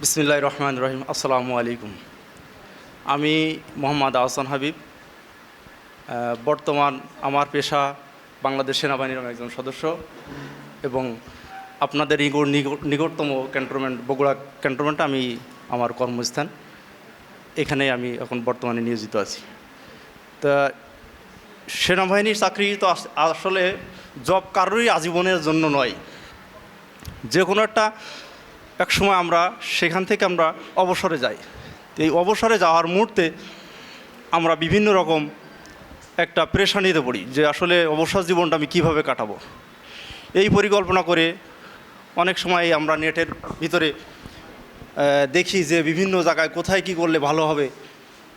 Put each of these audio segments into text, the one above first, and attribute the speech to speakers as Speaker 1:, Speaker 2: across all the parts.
Speaker 1: বিসমিল্লাহ রহমান রহিম আসসালামু আলাইকুম। আমি মোহাম্মদ আহসান হাবিব। বর্তমান আমার পেশা বাংলাদেশ সেনাবাহিনীর একজন সদস্য এবং আপনাদের নিকট নিকট- নিকটতম ক্যান্টনমেন্ট, বগুড়া ক্যান্টনমেন্টে আমি আমার কর্মস্থান। এখানে আমি এখন বর্তমানে নিয়োজিত আছি। তা সেনাবাহিনীর চাকরি তো আসলে জব কারোরই আজীবনের জন্য নয়। যে কোনো একটা এক সময় আমরা সেখান থেকে আমরা অবসরে যাই। এই অবসরে যাওয়ার মুহূর্তে আমরা বিভিন্ন রকম একটা প্রেশানিতে পড়ি যে আসলে অবসর জীবনটা আমি কীভাবে কাটাবো। এই পরিকল্পনা করে অনেক সময় আমরা নেটের ভিতরে দেখি যে বিভিন্ন জায়গায় কোথায় কি করলে ভালো হবে।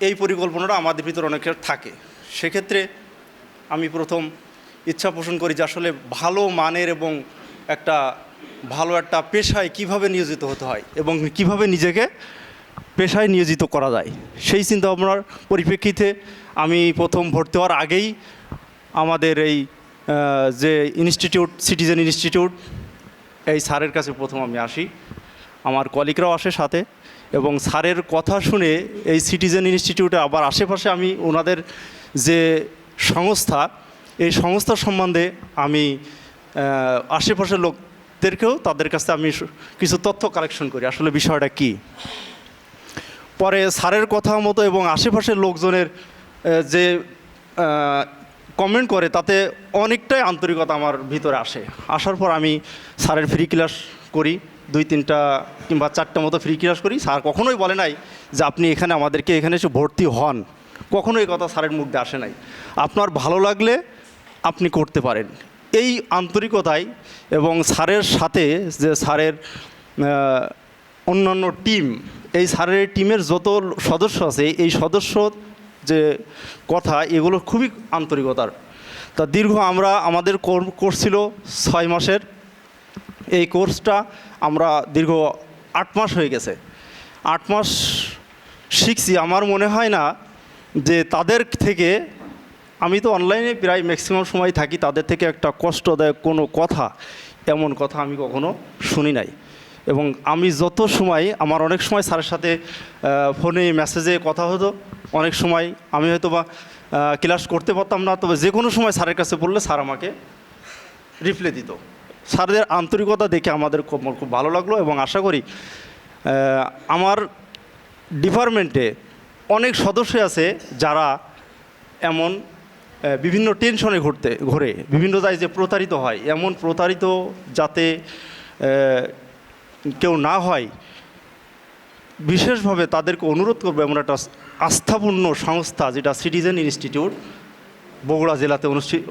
Speaker 1: এই পরিকল্পনাটা আমাদের ভিতরে অনেকের থাকে। সেক্ষেত্রে আমি প্রথম ইচ্ছা পোষণ করি যে আসলে ভালো মানের এবং একটা ভালো একটা পেশায় কীভাবে নিয়োজিত হতে হয় এবং কীভাবে নিজেকে পেশায় নিয়োজিত করা যায়, সেই চিন্তা ভাবনার পরিপ্রেক্ষিতে আমি প্রথম ভর্তি হওয়ার আগেই আমাদের এই যে ইনস্টিটিউট, সিটিজেন ইনস্টিটিউট, এই স্যারের কাছে প্রথম আমি আসি। আমার কলিকরাও আসে সাথে এবং স্যারের কথা শুনে এই সিটিজেন ইনস্টিটিউটে আবার আশেপাশে আমি ওনাদের যে সংস্থা, এই সংস্থা সম্বন্ধে আমি আশেপাশের আশেপাশের লোকদেরকেও তাদের কাছে আমি কিছু তথ্য কালেকশন করি। আসলে বিষয়টা কী? পরে স্যারের কথা মতো এবং আশেপাশের লোকজনের যে কমেন্ট করে, তাতে অনেকটাই আন্তরিকতা আমার ভিতরে আসে। আসার পর আমি স্যারের ফ্রি ক্লাস করি, দুই, তিনটা কিংবা চারটা মতো ফ্রি ক্লাস করি। স্যার কখনোই বলে নাই যে আপনি এখানে আমাদেরকে এখানে এসে ভর্তি হন। কখনো এই কথা স্যারের মুখ আসে নাই। আপনার ভালো লাগলে আপনি করতে পারেন। এই আন্তরিকতায় এবং স্যারের সাথে যে স্যারের অন্যান্য টিম, এই স্যারের টিমের যত সদস্য আছে, এই সদস্য যে কথা, এগুলো খুবই আন্তরিকতার। তা দীর্ঘ আমরা, আমাদের কোর- কোর্স ছিল ছয় মাসের। এই কোর্সটা আমরা দীর্ঘ আট মাস হয়ে গেছে। আট মাস শিখছি। আমার মনে হয় না যে তাদের থেকে আমি তো অনলাইনে প্রায় ম্যাক্সিমাম সময় থাকি, তাদের থেকে একটা কষ্টদায়ক কোনো কথা, এমন কথা আমি কখনো শুনি নাই। এবং আমি যত সময়, আমার অনেক সময় স্যারের সাথে ফোনে মেসেজে কথা হতো, অনেক সময় আমি হয়তো বা ক্লাস করতে পারতাম না, তবে যে কোনো সময় স্যারের কাছে বললে স্যার আমাকে রিপ্লাই দিত। স্যারদের আন্তরিকতা দেখে আমাদের খুব খুব ভালো লাগল এবং আশা করি আমার ডিপার্টমেন্টে অনেক সদস্য আছে যারা এমন বিভিন্ন টেনশনে ঘুরতে, ঘোরে, বিভিন্ন জায়গায় যে প্রতারিত হয়, এমন প্রতারিত যাতে কেউ না হয়, বিশেষভাবে তাদেরকে অনুরোধ করব এমন একটা আস্থাপূর্ণ সংস্থা যেটা সিটিজেন ইনস্টিটিউট বগুড়া জেলাতে অনুষ্ঠিত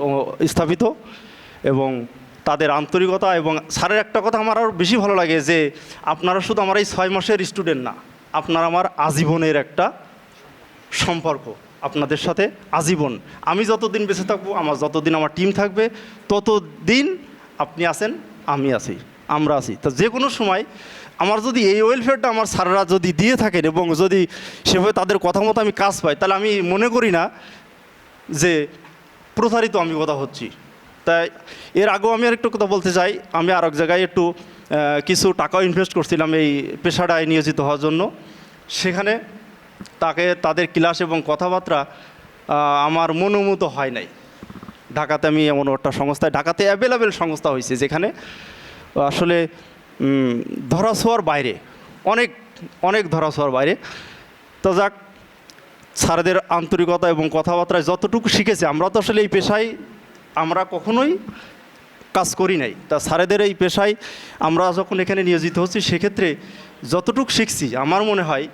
Speaker 1: স্থাপিত এবং তাদের আন্তরিকতা এবং স্যারের একটা কথা আমার আরও বেশি ভালো লাগে যে আপনারা শুধু আমার এই ছয় মাসের স্টুডেন্ট না, আপনারা আমার আজীবনের একটা সম্পর্ক। আপনাদের সাথে আজীবন। আমি যতদিন বেঁচে থাকব, আমার যতদিন আমার টিম থাকবে, ততদিন আপনি আছেন, আমি আছি, আমরা আছি। তো যে কোনো সময় আমার যদি এই ওয়েলফেয়ারটা আমার স্যাররা যদি দিয়ে থাকেন এবং যদি সেভাবে তাদের কথা মতো আমি কাজ পাই, তাহলে আমি মনে করি না যে প্রসারিত আমি কথা হচ্ছি। তাই এর আগেও আমি আরেকটু কথা বলতে চাই। আমি আর এক জায়গায় একটু কিছু টাকাও ইনভেস্ট করছিলাম এই পেশাটায় নিয়োজিত হওয়ার জন্য। সেখানে তাকে, তাদের ক্লাস এবং কথাবার্তা আমার মনোমতো হয় নাই। ঢাকাতে আমি এমন একটা সংস্থায়, ঢাকাতে অ্যাভেলেবেল সংস্থা হয়েছে যেখানে, আসলে ধরাছোঁয়ার বাইরে, অনেক অনেক ধরাছোঁয়ার বাইরে। তো যাক, স্যারদের আন্তরিকতা এবং কথাবার্তায় যতটুকু শিখেছে, আমরা তো আসলে এই পেশায় আমরা কখনোই কাজ করি নাই। তা স্যারেদের এই পেশায় আমরা যখন এখানে নিয়োজিত হচ্ছি, সেক্ষেত্রে যতটুকু শিখছি, আমার মনে হয়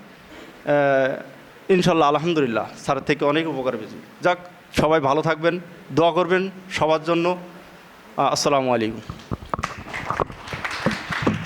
Speaker 1: ইনশাল্লাহ আলহামদুলিল্লাহ স্যার থেকে অনেক উপকার পেয়েছি। যাক, সবাই ভালো থাকবেন, দোয়া করবেন সবার জন্য। আসসালামু আলাইকুম।